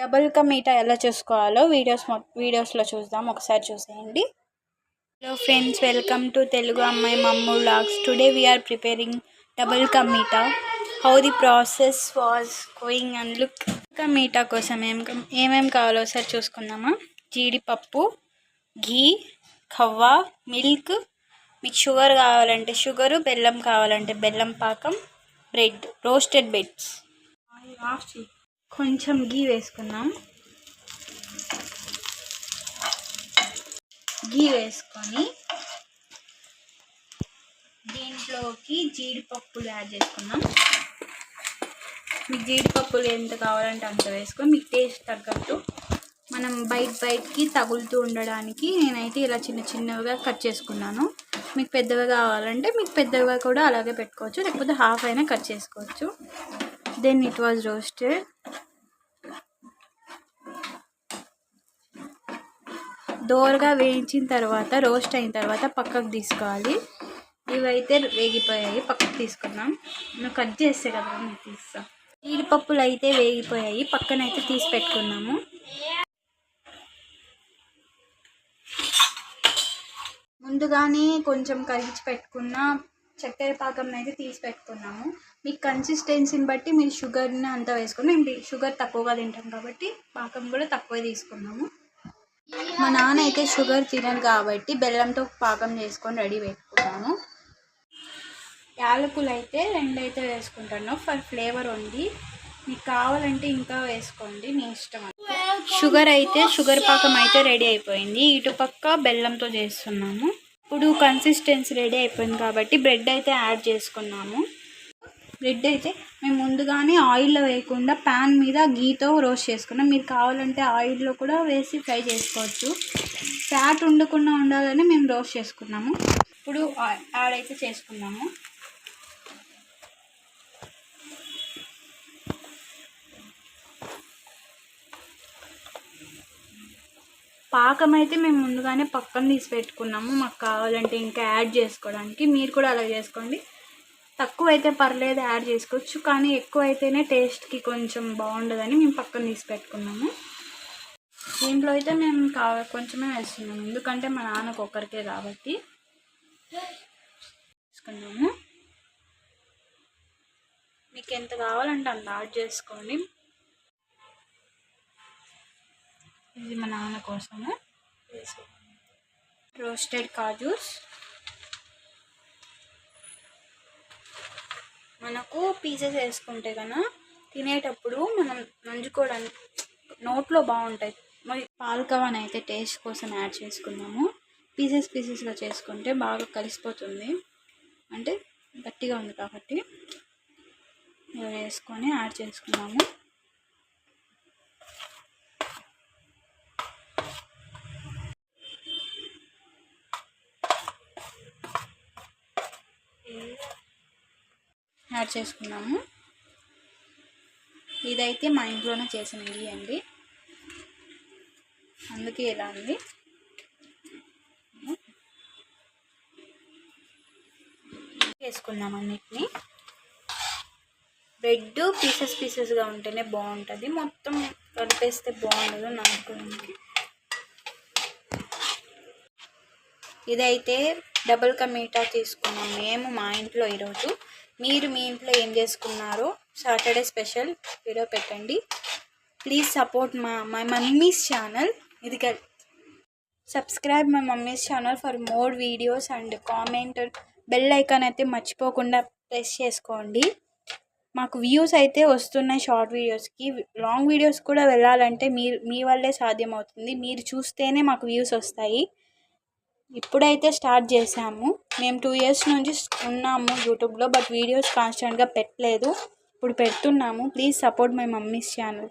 Double ka మీఠా ఎలా చేసుకోవాలో videos వీడియోస్లో చూద్దాం. ఒకసారి చూసేయండి. Hello friends welcome to Telugu అమ్మాయి mommy vlogs today we're preparing double ka meetha how the process was going and look ka meetha కోసం ఏం ఏమేమి కావాలో ఒకసారి చూసుకుందామా? జీడిపప్పు ఘీ ఖవ్వా మిల్క్ మీకు షుగర్ కావాలంటే షుగరు బెల్లం కావాలంటే బెల్లం పాకం బ్రెడ్ రోస్టెడ్ బెడ్స్ కొంచెం గీ వేసుకున్నాం గీ వేసుకొని దీంట్లోకి జీడిపప్పులు యాడ్ చేసుకున్నాం మీకు జీడిపప్పులు ఎంత కావాలంటే అంత వేసుకొని మీకు టేస్ట్ తగ్గట్టు. మనం బయట బయటకి తగులుతూ ఉండడానికి నేనైతే ఇలా చిన్న చిన్నవిగా కట్ చేసుకున్నాను. మీకు పెద్దవి కావాలంటే మీకు పెద్దగా కూడా అలాగే పెట్టుకోవచ్చు లేకపోతే హాఫ్ అయినా కట్ చేసుకోవచ్చు. Then it was roasted. దోరగా వేయించిన తర్వాత రోస్ట్ అయిన తర్వాత పక్కకు తీసుకోవాలి. ఇవైతే వేగిపోయాయి. పక్కకు తీసుకున్నాం నువ్వు కట్ చేస్తే కదా నేను తీస్తా. జీడిపప్పులు అయితే వేగిపోయాయి. పక్కనైతే తీసి పెట్టుకున్నాము ముందుగానే కొంచెం కరిగించి పెట్టుకున్న చక్కెర పాకం అయితే తీసి పెట్టుకున్నాము. మీకు కన్సిస్టెన్సీని బట్టి మీరు షుగర్ని అంతా వేసుకుని మేము షుగర్ తక్కువగా తింటాం కాబట్టి పాకం కూడా తక్కువే తీసుకున్నాము. మా నాన్న అయితే షుగర్ తినను కాబట్టి బెల్లంతో పాకం చేసుకొని రెడీ పెట్టుకున్నాము. యాలకులు అయితే రెండైతే అయితే వేసుకుంటాను ఫర్ ఫ్లేవర్ ఉంది. మీకు కావాలంటే ఇంకా వేసుకోండి. మీ ఇష్టం షుగర్ అయితే షుగర్ పాకం అయితే రెడీ అయిపోయింది. ఇటుపక్క బెల్లంతో చేస్తున్నాము. ఇప్పుడు కన్సిస్టెన్సీ రెడీ అయిపోయింది కాబట్టి బ్రెడ్ అయితే యాడ్ చేసుకున్నాము. బ్రెడ్ అయితే మేము ముందుగానే ఆయిల్లో వేయకుండా ప్యాన్ మీద గీతో రోస్ట్ చేసుకున్నాం. మీరు కావాలంటే ఆయిల్లో కూడా వేసి ఫ్రై చేసుకోవచ్చు. ఫ్యాట్ ఉండకుండా ఉండాలని మేము రోస్ట్ చేసుకున్నాము. ఇప్పుడు యాడ్ అయితే చేసుకున్నాము పాకం అయితే మేము ముందుగానే పక్కన తీసి పెట్టుకున్నాము. మాకు కావాలంటే ఇంకా యాడ్ చేసుకోవడానికి. మీరు కూడా అలా చేసుకోండి. తక్కువ అయితే పర్లేదు యాడ్ చేసుకోవచ్చు. కానీ ఎక్కువ అయితేనే టేస్ట్కి కొంచెం బాగుండదని మేము పక్కన తీసి పెట్టుకున్నాము. దీంట్లో అయితే మేము కావ కొంచెమే వేస్తున్నాము. ఎందుకంటే మా నాన్నకు ఒక్కరికే కాబట్టి. వేసుకున్నాము మీకు ఎంత కావాలంటే అంత యాడ్ చేసుకోండి. ఇది మా నాన్న కోసము. రోస్టెడ్ కాజూస్ మనకు పీసెస్ వేసుకుంటే కన్నా తినేటప్పుడు మనం నంజుకోవడానికి నోట్లో బాగుంటాయి. మరి పాల్కవాన్ అయితే టేస్ట్ కోసం యాడ్ చేసుకున్నాము పీసెస్ పీసెస్గా చేసుకుంటే బాగా కలిసిపోతుంది. అంటే గట్టిగా ఉంది కాబట్టి వేసుకొని యాడ్ చేసుకున్నాము యాడ్ చేసుకున్నాము. ఇదైతే మా ఇంట్లోనే చేసిన ఇడ్లీ అండి. అందుకే ఇలా ఉంది. వేసుకుందాం అన్నిటిని బ్రెడ్ పీసెస్ పీసెస్గా ఉంటేనే బాగుంటుంది. మొత్తం కలిపేస్తే బాగుండదు నాకు ఇదైతే డబుల్ కా మీఠా తీసుకున్నాం మేము మా ఇంట్లో ఈరోజు. మీరు మీ ఇంట్లో ఏం చేసుకున్నారో సాటర్డే స్పెషల్ వీడియో పెట్టండి. ప్లీజ్ సపోర్ట్ మా మై మమ్మీస్ ఛానల్. ఇది subscribe my mummy's channel for more videos and comment bell icon అయితే మర్చిపోకుండా ప్రెస్ చేసుకోండి. మాకు వ్యూస్ అయితే వస్తున్నాయి షార్ట్ వీడియోస్కి లాంగ్ వీడియోస్ కూడా వెళ్ళాలంటే మీరు మీ వల్లే సాధ్యమవుతుంది. మీరు చూస్తేనే మాకు వ్యూస్ వస్తాయి. ఇప్పుడైతే స్టార్ట్ చేసాము మేము టూ ఇయర్స్ నుంచి ఉన్నాము యూట్యూబ్లో బట్ వీడియోస్ కాన్స్టెంట్గా పెట్టలేదు. ఇప్పుడు పెడుతున్నాము. Please support my mummy's channel.